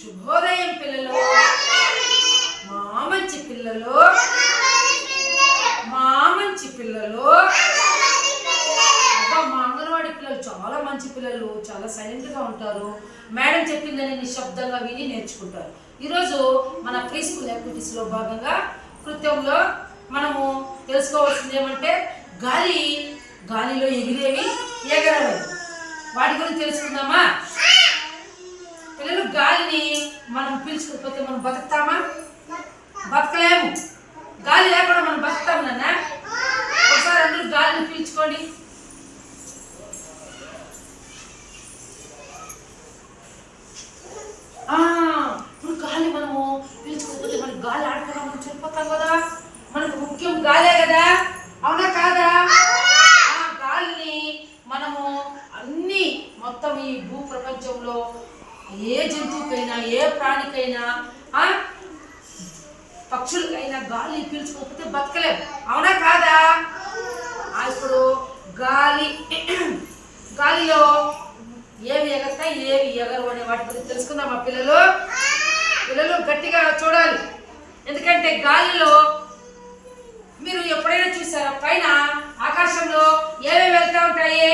శుభోదయం పిల్లలు. మా మంచి పిల్లలు. మా మంచి పిల్లలు. అబ్బా, మా అంగన్వాడి పిల్లలు చాలా మంచి పిల్లలు. చాలా సైలెంట్గా ఉంటారు. మేడం చెప్పిందని నిశ్శబ్దంగా విని నేర్చుకుంటారు. ఈరోజు మన ప్రీ స్కూల్ యాక్టివిటీస్లో భాగంగా కృత్యంలో మనము తెలుసుకోవాల్సింది ఏమంటే గాలి. గాలిలో ఎగిరేవి ఎగరవి వాటి గురించి తెలుసుకుందామా? గాలిని మనం పీల్చుకోకపోతే మనం బతుకుతామా? బతకలేము. గాలి లేకుండా మనం బతుకుతాం నాన్న. ఒకసారి అందరూ గాలిని పీల్చుకోండి. ఆ, ఇప్పుడు గాలి మనము పీల్చుకోకపోతే మనకి గాలి ఆడకుండా మనం చనిపోతాం కదా. మనకు ముఖ్యం గాలే కదా. అవునా కాదా? ఆ గాలిని మనము అన్ని మొత్తం ఈ భూ ప్రపంచంలో ఏ జంతువుకైనా ఏ ప్రాణికైనా ఆ పక్షులకైనా గాలి పీల్చుకోకపోతే బతకలేము. అవునా కాదా? ఇప్పుడు గాలి గాలిలో ఏవి ఎగతాయి ఏవి ఎగరు అనే వాటి గురించి తెలుసుకుందాం మా పిల్లలు. పిల్లలు గట్టిగా చూడాలి. ఎందుకంటే గాలిలో మీరు ఎప్పుడైనా చూసారా? పైన ఆకాశంలో ఏవి వెళ్తా ఉంటాయి?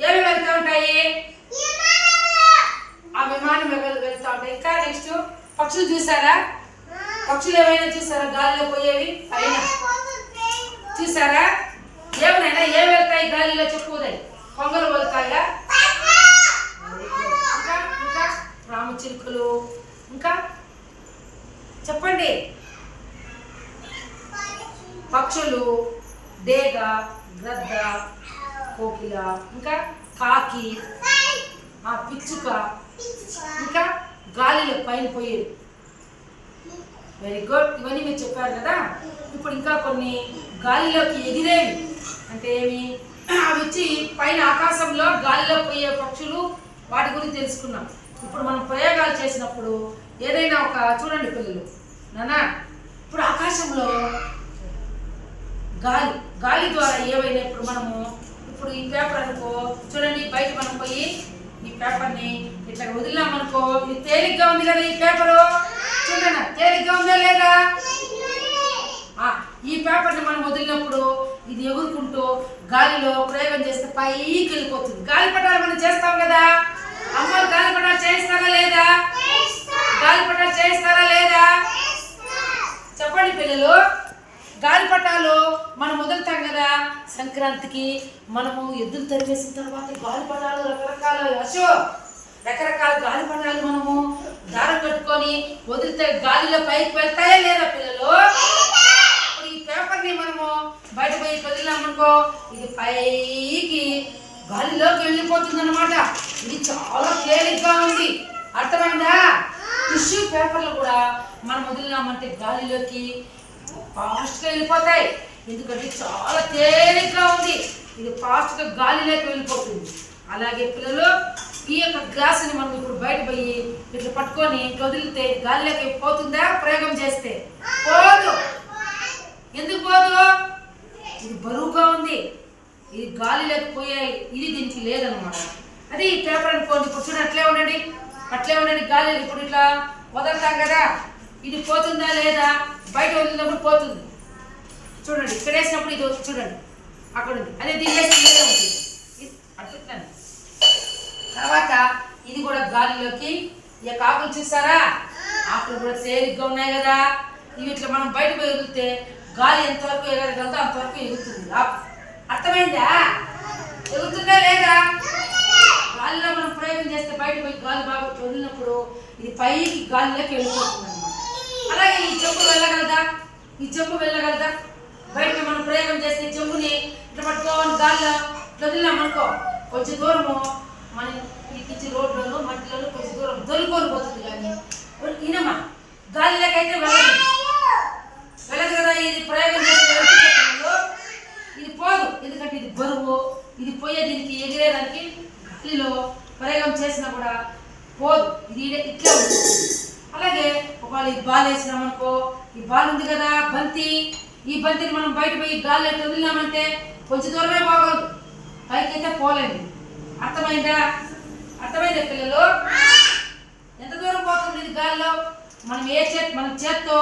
ఏవి వెళ్తా ఉంటాయి? ఆ విమానం ఎవరు వెళ్తా ఉంటాయి ఇంకా నెక్స్ట్ పక్షులు చూసారా? పక్షులు ఏమైనా చూసారా? గాలిలో పోయేవి? పైన. చూసారా? ఏమైనా ఏం వెళ్తాయి గాలిలో చెప్పుదాయి పొంగలు వెళ్తాయా? ఇంకా ఇంకా. రామచిలుకలు ఇంకా. చెప్పండి. పక్షులు డేగ గ్రద్ద కోకిల ఇంకా కాకి ఆ పిచ్చుక. ఇంకా గాలిలో పైన పోయేది. వెరీ గుడ్ ఇవన్నీ మీరు చెప్పారు కదా? ఇప్పుడు ఇంకా కొన్ని గాలిలోకి ఎగిరేవి. అంటే ఏమి? అవి వచ్చి పైన ఆకాశంలో గాలిలో పోయే పక్షులు వాటి గురించి తెలుసుకున్నాం. ఇప్పుడు మనం ప్రయోగాలు చేసినప్పుడు ఏదైనా ఒక చూడండి పిల్లలు. నానా ఇప్పుడు ఆకాశంలో గాలి గాలి ద్వారా ఏవైనా ఇప్పుడు మనము ఇప్పుడు ఈ పేపర్ అనుకో చూడండి బయట మనం పోయి పేపర్ని ఇట్లా వదిలినామనుకో ఇది తేలిగ్గా ఉంది కదా ఈ పేపరు? చూడండి తేలిగ్గా ఉందా లేదా? ఆ, ఈ పేపర్ని మనం వదిలినప్పుడు ఇది ఎగురుకుంటూ గాలిలో ప్రయోగం చేస్తే పైకి వెళ్ళిపోతుంది. గాలిపటాలు మనం చేస్తాం కదా అమ్మలు గాలిపటాలు చేస్తారా లేదా గాలిపటాలు చేస్తారా లేదా చెప్పండి పిల్లలు గాలిపటాలు మనం వదులుతాం కదా సంక్రాంతికి మనము ఎద్దులు తరివేసిన తర్వాత గాలిపటాలు రకరకాల అశో రకరకాల గాలిపటాలు మనము దారం కట్టుకొని వదిలితే గాలిలో పైకి వెళ్తాయా లేదా పిల్లలు? ఇప్పుడు ఈ పేపర్ని మనము బయట పోయి వదిలినామనుకో ఇది పైకి గాలిలోకి వెళ్ళిపోతుంది అనమాట ఇది చాలా తేలిగ్గా ఉంది. అర్థమైందా? టిష్యూ పేపర్లు కూడా మనం వదిలినామంటే గాలిలోకి ఫాస్ట్గా వెళ్ళిపోతాయి. ఎందుకంటే చాలా తేలిగ్గా ఉంది. ఇది ఫాస్ట్గా గాలిలోకి వెళ్ళిపోతుంది. అలాగే పిల్లలు ఈ యొక్క గ్లాసుని మనం ఇప్పుడు బయట పోయి ఇట్లా పట్టుకొని వదిలితే గాలి గాలిలోకి పోతుందా? ప్రయోగం చేస్తే. పోదు. ఎందుకు పోదు? ఇది బరువుగా ఉంది. ఇది గాలిలోకి పోయే ఇది దీనికి లేదనమాట అదే ఈ పేపర్ అనుకోండి. ఇప్పుడు చూడండి అట్లే ఉండండి. అట్లే ఉండండి. గాలి ఇప్పుడు ఇట్లా వదలతాం కదా. ఇది పోతుందా లేదా? బయట వదిలినప్పుడు పోతుంది. చూడండి ఇక్కడ వేసినప్పుడు ఇది చూడండి. అక్కడ ఉంది అదే దీని వేసి ఉంటుంది తర్వాత ఇది కూడా గాలిలోకి. ఇక ఆకులు చూసారా? ఆకులు కూడా తేలిగ్గా ఉన్నాయి కదా. ఇవి ఇట్లా మనం బయటకు పోయి గాలి ఎంతవరకు ఎగరగలదో అంతవరకు ఎగురుతుంది. అర్థమైందా? ఎగురుతుందా లేదా? గాలిలో మనం ప్రయోగం చేస్తే బయట పోయి గాలి బాగా వదిలినప్పుడు ఇది పైకి గాలిలోకి వెళ్ళిపోతుంది అలాగే ఈ చెంబు వెళ్ళగలదా? ఈ చెంబు వెళ్ళగలదా? బయట మనం ప్రయోగం చేస్తే చెంబుని ఇట్లా పట్టుకోని గాల్లో ఇట్లా వదిలినామనుకో కొంచెం దూరము మన ఇచ్చి రోడ్లలో మట్టిలలో కొంచెం దూరం దొరికొని పోతుంది కానీ. ఇనమా గాలిలోకైతే వెళ్ళదు. వెళ్ళదు కదా ఇది ప్రయోగం చేస్తే ఇది పోదు ఎందుకంటే ఇది బరువు. ఇది పోయే దీనికి ఎగిరేదానికి గాలిలో ప్రయోగం చేసినా కూడా పోదు. ఇది ఇట్లా అలాగే ఒకవేళ ఈ బాల్ వేసినామనుకో ఈ బాల్ ఉంది కదా బంతి. ఈ బంతిని మనం బయట పోయి గాల్లో ఎట్లా వదిలినామంటే కొంచెం దూరమే పోగలదు. పైకైతే పోలేదు అర్థమైందా? అర్థమైందా పిల్లలు? ఎంత దూరం పోతుంది మనం ఏ చేతి మన చేత్తో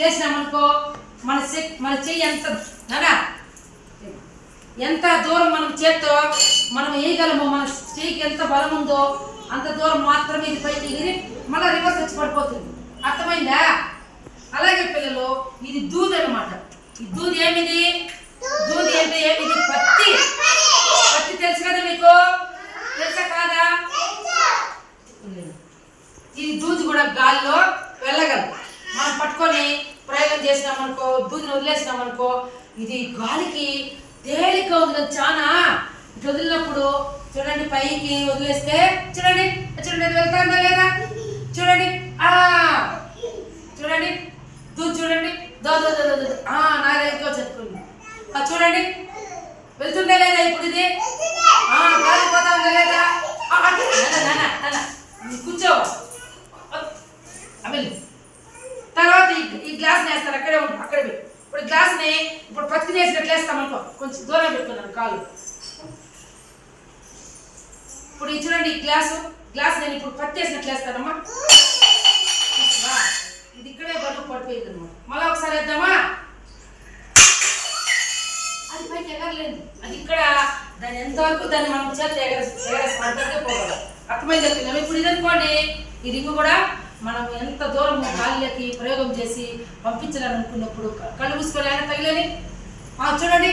చేసినామనుకో మన మన చెయ్యి ఎంత నానా? ఎంత దూరం మనం చేత్తో మనం వేయగలమో మన చెయ్యికి ఎంత బలం ఉందో అంత దూరం మాత్రమే ఇది పైకి ఎగిరి మళ్ళీ రివర్స్ వచ్చి పడిపోతుంది. అర్థమైందా? అలాగే పిల్లలు ఇది దూది అనమాట ఈ దూది ఏమిది? దూది అంటే ఏమిది? పత్తి. పత్తి తెలుసు కదా మీకు? తెలుసా కాదా? ఇది దూది కూడా గాల్లో వెళ్ళగలదు. మనం పట్టుకొని ప్రయోగం చేసినామనుకో దూదిని వదిలేసినామనుకో ఇది గాలికి తేలిక ఉంది చాలా ఇటు వదిలినప్పుడు చూడండి పైకి వదిలేస్తే చూడండి అది వెళ్తాందా లేదా చూడండి ఆ చూడండి దూది చూడండి దో దో దో దో, దో. ఆ నాలుగైదుగా చెప్పుకుంది ఆ చూడండి వెళ్తుందా లేదా ఇప్పుడు ఇది ఆ గాలి పోతుందా లేదా ఆ, ఆ, నాన్న, నాన్న, నాన్న, నువ్వు కూర్చో అమిల్ తర్వాత ఈ ఈ గ్లాస్ వేస్తారు అక్కడే ఉండు అక్కడే పెట్టు ఇప్పుడు గ్లాస్ని ఇప్పుడు పత్తి వేసినట్లు వేస్తాం కొంచెం దూరం పెట్టుకున్నాను కాలు. ఇప్పుడు ఈ చూడండి ఈ గ్లాసు గ్లాస్ నేను ఇప్పుడు పత్తి వేసినట్లు వేస్తానమ్మా ఇది ఇక్కడే బరువు పడిపోయింది అనమాట మళ్ళీ ఒకసారి వేద్దామా? అది పైకి ఎగరలేదు. అది ఇక్కడ దాని ఎంతవరకు దాన్ని మనం చేత ఎగర ఎగరేసి పడితే పోగలం అర్థమైంది పిల్లలు? ఇప్పుడు ఇది అనుకోండి ఈ రింగు కూడా మనం ఎంత దూరం గాలిలోకి ప్రయోగం చేసి పంపించాలని అనుకున్నప్పుడు క- కళ్ళు మూసుకొని ఆయన తగిలేని ఆ, చూడండి.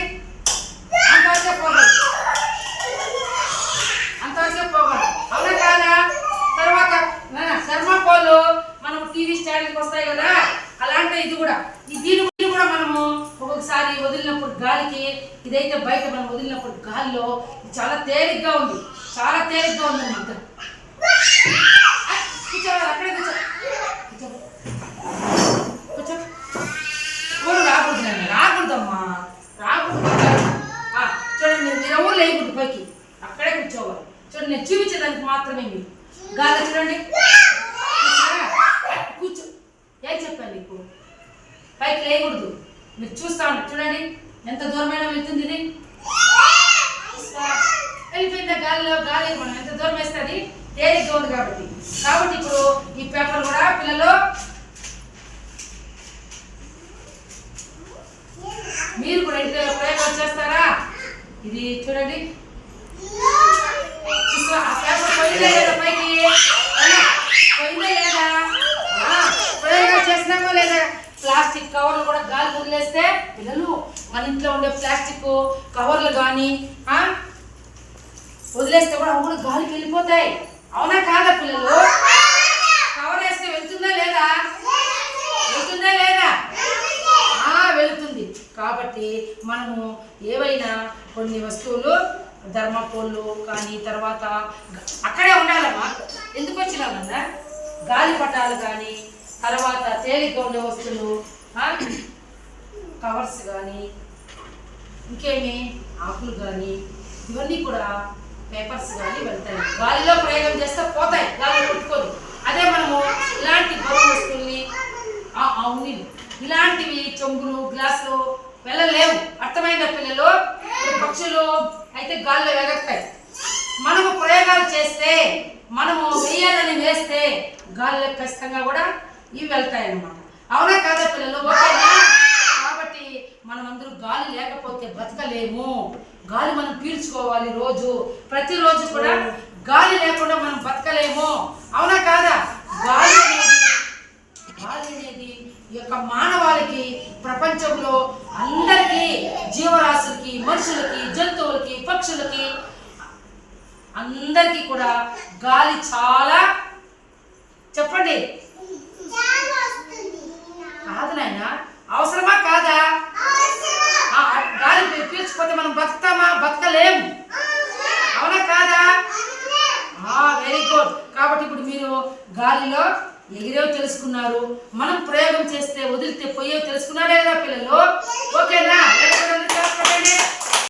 అంతవరకే పోగలదు అంతవరకే పోగలదు అవునా కాదా? తర్వాత థర్మాకోల్ మనం టీవీ స్టాండ్కి వస్తాయి కదా అలాంటి ఇది కూడా. ఈ దీని దీన్ని కూడా మనము ఒక్కొక్కసారి వదిలినప్పుడు గాలికి ఇదైతే బయట మనం వదిలినప్పుడు గాలిలో చాలా తేలిగ్గా ఉంది. చాలా తేలిగ్గా ఉంది అన్నమాట కూర్చోవాలి అక్కడే కూర్చో కూర్చో కూర్చో ఊరు రాకూడదు నాన్న రాకూడదమ్మా రాకూడదు ఆ, చూడండి మీరు మీరు ఎవరు లేకూడదు పైకి అక్కడే కూర్చోవాలి చూడండి నేను చూపించేదానికి మాత్రమే మీరు. గాలి చూడండి. కూర్చో. ఏం చెప్పాను నీకు? పైకి లేకూడదు మీరు చూస్తా చూడండి. ఎంత దూరమైన వెళ్తుంది ఇది? వెళ్ళిపోయిందా గాలిలో? గాలి మనం ఎంత దూరం వేస్తుంది? తేలిగ్గా ఉంది కాబట్టి. కాబట్టి ఇప్పుడు ఈ పేపర్ కూడా పిల్లలు మీరు కూడా ఇంట్లో ప్రయోగాలు చేస్తారా? ఇది చూడండి చూసావా? ఆ పేపర్ పోయిందా లేదా పైకి అవునా? పోయిందా లేదా ఆ, ప్రయోగాలు చేసినామో లేదా ప్లాస్టిక్ కవర్లు కూడా గాలి వదిలేస్తే పిల్లలు మన ఇంట్లో ఉండే ప్లాస్టిక్ కవర్లు కానీ వదిలేస్తే కూడా అవి కూడా గాలికి వెళ్ళిపోతాయి. అవునా కాదా పిల్లలు? కవర్ వేస్తే వెళ్తుందా లేదా? వెళ్తుందా లేదా? వెళుతుంది. కాబట్టి మనము ఏవైనా కొన్ని వస్తువులు ధర్మపోళ్ళు కానీ తర్వాత అక్కడే ఉండాలమ్మా. ఎందుకు వచ్చినామన్నా గాలి పటాలు కానీ తర్వాత తేలిక ఉండే వస్తువులు కవర్స్ కానీ ఇంకేమి ఆకులు కానీ ఇవన్నీ కూడా పేపర్స్ కానీ వెళ్తాయి. గాలిలో ప్రయోగం చేస్తే పోతాయి. గాలి కొట్టుకోదు. అదే మనము ఇలాంటి గౌరవ వస్తువుల్ని ఆ, అవును ఇలాంటివి చెంబులు గ్లాసులు వెళ్ళలేవు. అర్థమైన పిల్లలు? పక్షులు అయితే గాల్లో ఎగస్తాయి మనము ప్రయోగాలు చేస్తే మనము వెయ్యాలని వేస్తే గాల్లో ఖచ్చితంగా కూడా ఇవి వెళ్తాయి అన్నమాట అవునా కాదా పిల్లలు? ఓకేనా? కాబట్టి మనం అందరూ గాలి లేకపోతే బతకలేము గాలి మనం పీల్చుకోవాలి రోజు. ప్రతిరోజు కూడా గాలి లేకుండా మనం బతకలేము అవునా కాదా? గాలి గాలి అనేది ఈ యొక్క మానవాళికి ప్రపంచంలో అందరికీ జీవరాశులకి మనుషులకి జంతువులకి పక్షులకి అందరికీ కూడా గాలి చాలా చెప్పండి. కాదు నాయన అవసరమా కాదా?